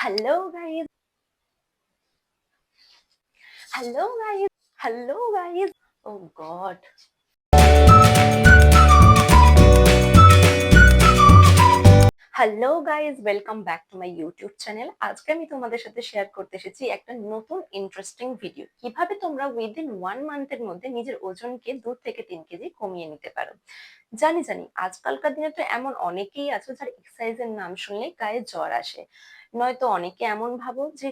Hello, guys. Hello guys. Hello, guys. Oh God. Hello guys welcome back to my YouTube channel আজকে আমি তোমাদের সাথে share করতে এসেছি একটা নতুন ইন্টারেস্টিং ভিডিও কীভাবে তোমরা উইদিন ওয়ান মান্থের মধ্যে নিজের ওজনকে দু থেকে তিন কেজি কমিয়ে নিতে পারো জানি জানি আজকালকার দিনে তো এমন অনেকেই আছে যার এক্সারসাইজের নাম শুনলে গায়ে জ্বর আসে নয়তো অনেকে এমন ভাবো যে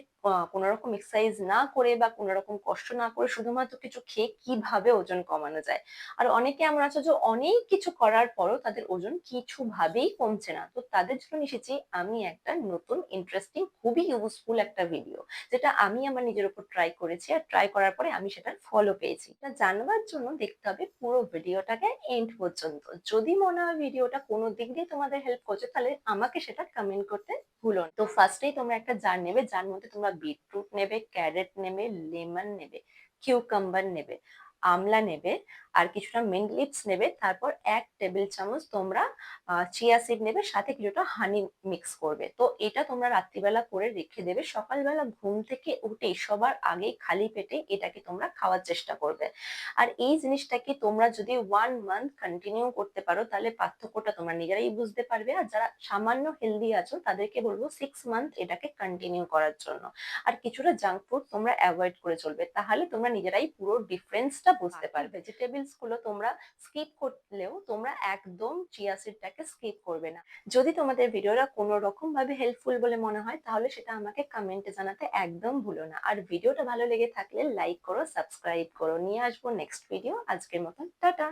কোনো রকম এক্সারসাইজ না করে বা কোনো রকম কষ্ট না করে শুধুমাত্র কিছু খেয়ে কীভাবে ওজন কমানো যায়? আর অনেকে এমন আছে যে, অনেক কিছু করার পরও তাদের ওজন কিছু ভাবেই কমছে না। তো তাদের জন্য এসেছি আমি একটা নতুন ইন্টারেস্টিং খুবই ইউজফুল একটা ভিডিও যেটা আমি আমার নিজের উপর ট্রাই করেছি আর ট্রাই করার পরে আমি সেটার ফলো পেয়েছি। এটা জানবার জন্য দেখতে হবে পুরো ভিডিওটাকে এন্ড পর্যন্ত। যদি মনে হয় ভিডিওটা কোনো দিক দিয়ে তোমাদের হেল্প করছে, তাহলে আমাকে সেটা কমেন্ট করতে ভুলো না। তো ফার্স্টেই তোমরা একটা জার নেবে, যার মধ্যে তোমরা বিটরুট নেবে ক্যারেট নেবে লেমন নেবে কিউকাম্বার নেবে, আমলা নেবে আর কিছুটা মিন্ট লিপস নেবে তারপর এক টেবিল চামচ তোমরা চিয়া সিড নেবে সাথে কিছুটা হানি মিক্স করবে। তো এটা তোমরা রাত্রিবেলা করে রেখে দেবে। সকালবেলা ঘুম থেকে উঠে সবার আগে খালি পেটে এটাকে তোমরা খাওয়ার চেষ্টা করবে। আর এই জিনিসটাকে তোমরা যদি ওয়ান মান্থ কন্টিনিউ করতে পারো তাহলে পার্থক্যটা তোমরা নিজেরাই বুঝতে পারবে। আর যারা সামান্য হেলদি আছো তাদেরকে বলব সিক্স মান্থ এটাকে কন্টিনিউ করার জন্য। আর কিছুটা জাঙ্ক ফুড তোমরা অ্যাভয়েড করে চলবে। তাহলে তোমরা নিজেরাই পুরো ডিফারেন্সটা বুঝতে পারবে। ভেজিটেবলস গুলো তোমরা স্কিপ করলেও তোমরা একদম চিয়া সিডটাকে স্কিপ করবে না। যদি তোমাদের ভিডিওটা কোনো রকম ভাবে হেল্পফুল বলে মনে হয়, তাহলে সেটা আমাকে কমেন্টে জানাতে একদম ভুলো না। আর ভিডিওটা ভালো লেগে থাকলে লাইক করো সাবস্ক্রাইব করো। নিয়ে আসব নেক্সট ভিডিও আজকের মতন, টাটা!